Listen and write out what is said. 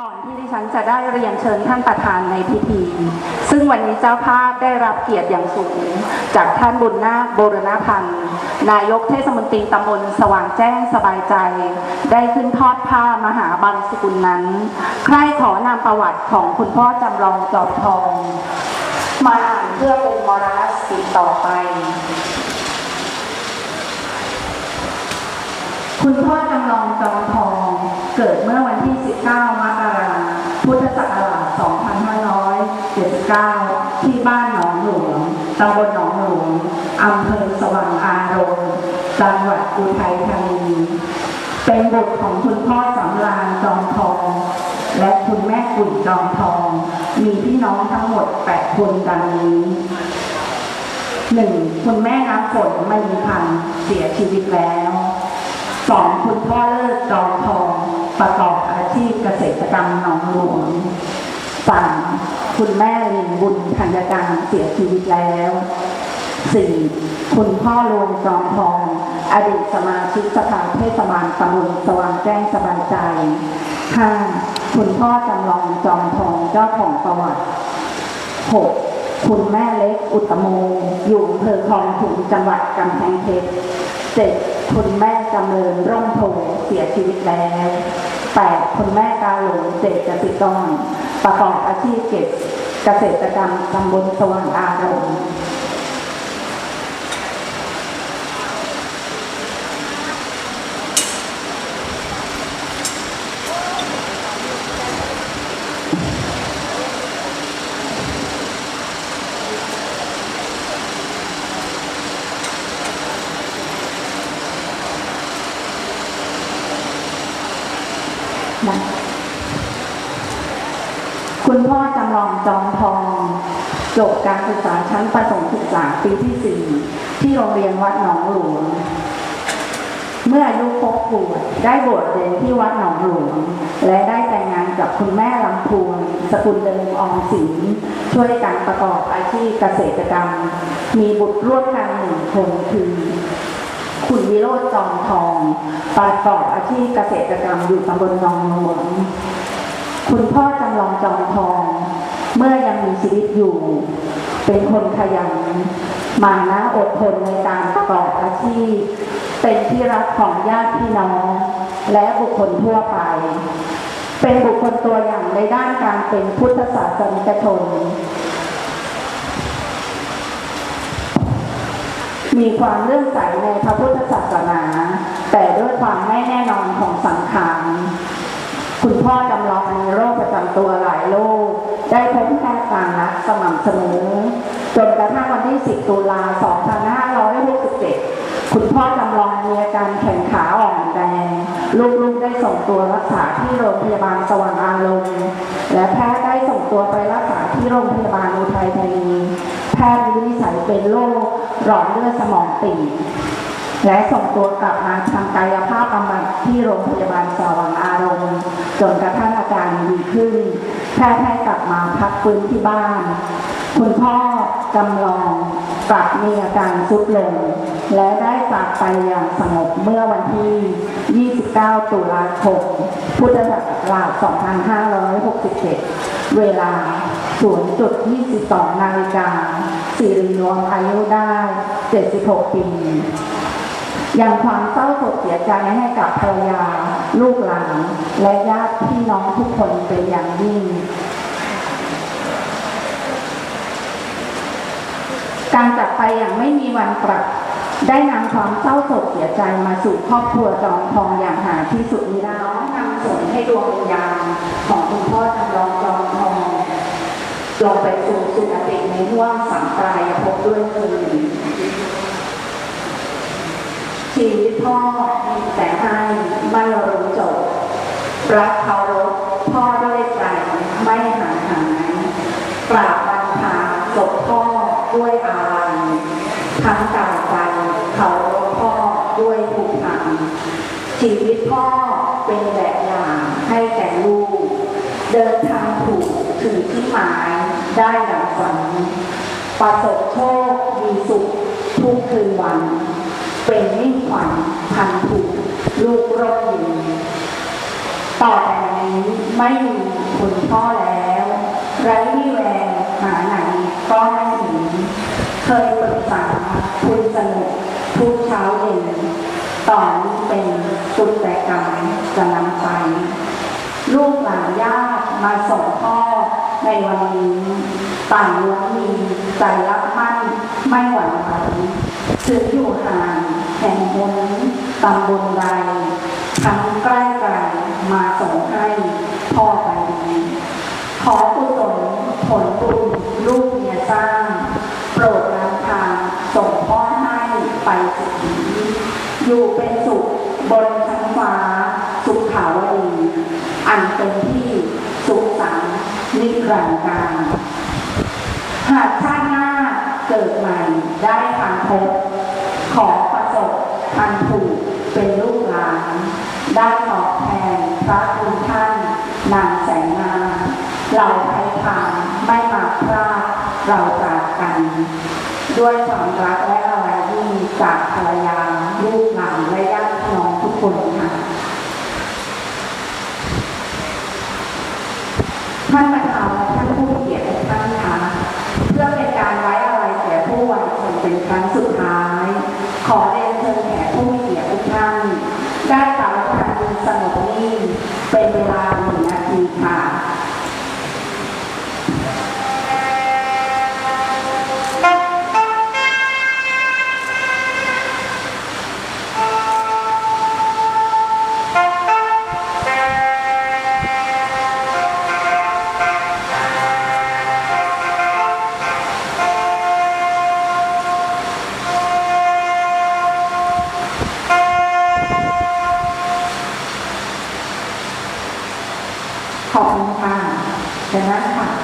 ก่อนที่ดิฉันจะได้เรียนเชิญท่านประธานในพิธี ซึ่งวันนี้เจ้าภาพได้รับเกียรติอย่างสูง จากท่านบุญนาคโบรณพันธ์นายกเทศมนตรีตำบลสว่างแจ้งสบายใจ ได้ขึ้นทอดผ้ามหาบังสกุลนั้น ใครขอนำประวัติของคุณพ่อจำลองจอบทอง มาอ่านเพื่อเป็นมรณสติต่อไป คุณพ่อจำลองจอมทอง เกิดเมื่อวันที่ 19 มกราพุทธศักราช 2579 ที่บ้านหนองหลวงตำบลหนองหลวงอำเภอสว่างอารมณ์จังหวัดอุทัยธานี เป็นบุตรของคุณพ่อสำราญจอมทอง และคุณแม่กุ่นจอมทอง มีพี่น้องทั้งหมด 8 คนดังนี้หนึ่งคุณแม่น้ำฝนมณีพันธ์เสียชีวิตแล้ว สองคุณพ่อเลิศจอมทองประกอบอาชีพเกษตรกรรมหนองหลวงสามคุณแม่ลินบุญธัญการเสียชีวิตแล้วสี่คุณพ่อรวงจอมทอง อดีตสมาชิกสภาเทศบาลตำบลสว่างแจ้งสบายใจห้าคุณพ่อจำลองจอมทองเจ้าของประวัติหกคุณแม่เล็กอุตโมอยู่อำเภอคลองขุนจังหวัดกำแพงเพชรเจ็ด คุณแม่จำเริญร่มโพเสียชีวิตแล้วแปดคุณแม่กาหลงเจตจติกรประกอบอาชีพเก็บเกษตรกรรมตำบลสว่างอารมณ์ นะคุณพ่อจำลองจอมทอง จบการศึกษาชั้นประถมศึกษาปีที่4ที่โรงเรียนวัดหนองหลวง เมื่ออายุครบขวบได้บวชเรียนที่วัดหนองหลวง และได้แต่งงานกับคุณแม่ลำพูนสกุลเดิมออมสินช่วยกันประกอบอาชีพเกษตรกรรม มีบุตรร่วมกันหนึ่งคนคือ คุณวิโรจน์จอมทอง ประกอบอาชีพเกษตรกรรมอยู่ตำบลนองหลวง คุณพ่อจำลองจอมทอง เมื่อยังมีชีวิตอยู่ เป็นคนขยันมานะอดทนในการประกอบอาชีพ เป็นที่รักของญาติพี่น้อง และบุคคลทั่วไป เป็นบุคคลตัวอย่างในด้านการเป็นพุทธศาสนิกชน มีความเลื่อมใสในพระพุทธศาสนา แต่ด้วยความไม่แน่นอนของสังขารคุณพ่อจำลองมีโรคประจำตัวหลายโรคได้พบแพทย์ตามนัดสม่ำเสมอจนกระทั่งวันที่ 10 ตุลา 2567 คุณพ่อจำลองมีอาการแขนขาอ่อนแรงลูกๆได้ส่งตัวรักษาที่โรงพยาบาลสว่างอารมณ์ และแพทย์ได้ส่งตัวไปรักษาที่โรงพยาบาลอุทัยธานีแพทย์วินิจฉัยเป็นโรค หลอดเลือดสมองตีบและส่งตัวกลับมาทำกายภาพบำบัดที่โรงพยาบาลสว่างอารมณ์จนกระทั่งอาการดีขึ้นแพทย์ให้กลับมาพักฟื้นที่บ้าน คุณพ่อจำลองกลับมีอาการทรุดลง และได้จากไปอย่างสงบเมื่อวันที่ 29 ตุลาคม พุทธศักราช 2567 เวลา0.22นาฬิกาสิริรวมอายุได้ 76 ปียังความเศร้าโศกเสียใจให้กับภรรยา ลูกหลานและญาติพี่น้องทุกคนเป็นอย่างยิ่ง การจากไปอย่างไม่มีวันกลับ ได้นำความเศร้าโศกเสียใจมาสู่ครอบครัวจอมทองอย่างหาที่สุดมิได้น้อมนำส่งให้ดวงวิญญาณของคุณพ่อจำลองจอมทอง ลงไปสู่สุคติในห่วงสังกายภพด้วยเถิดชีวิตพ่อแต่ให้ไม่รู้จบรักเคารพพ่อด้วยใจไม่ห่างหายกราบบังคาศพพ่อด้วยอาลัยทั้งกายใจเคารพพ่อด้วยทุกทางชีวิตพ่อเป็นแบบอย่างให้แก่ลูก เดินทางถูกถึงที่หมาย ได้ดังฝันประสบโชคมีสุขทุกคืนวัน เป็นมิ่งขวัญพันถูกลูกร่มยินต่อแต่นี้ไม่มีคุณพ่อแล้วไร้วี่แววหาไหนก็ไม่เห็นเคยปรึกษาคุณสนุกทุกเช้าเย็นตอนนี้เป็นสุดแต่กายจะนำไป ลูกหลานญาติมาส่งพ่อ ในวันนี้ต่างล้วนมีใจรักมั่นไม่หวั่นไหวถึงอยู่ห่างแห่งบนตำบลใดทั้งใกล้ไกลมาส่งให้พ่อไปดีขอกุศลผลบุญลูกเมียสร้าง โปรดนำทางส่งพ่อให้ไปสุขีอยู่เป็นสุขบนชั้นฟ้าสุขขาวดี อันเป็นที่ นิรันดร์การหากชาติหน้าเกิดใหม่ได้ทางพบ ขอประสบทันถูกเป็นลูกหลาน ได้ตอบแทนพระคุณท่านนางแสงนาเหล่าไทยทานไม่มาพลาดเราจากกัน ด้วยความรักและอะไรที่มีจากภรรยาลูกหลานและญาติพี่น้องทุกคนค่ะ ท่านประธานและท่านผู้เกียรติท่านคะเพื่อเป็นการไว้อะไรแก่ผู้วายชนเป็นครั้งสุดท้าย ขอเรียนเชิญแขกผู้มีเกียรติทุกท่านได้กล่าวทานบุญสงบนิ่งเป็นเวลาหนึ่งนาทีค่ะ ข อบคุณค่ะเชิญนั่งค่ะ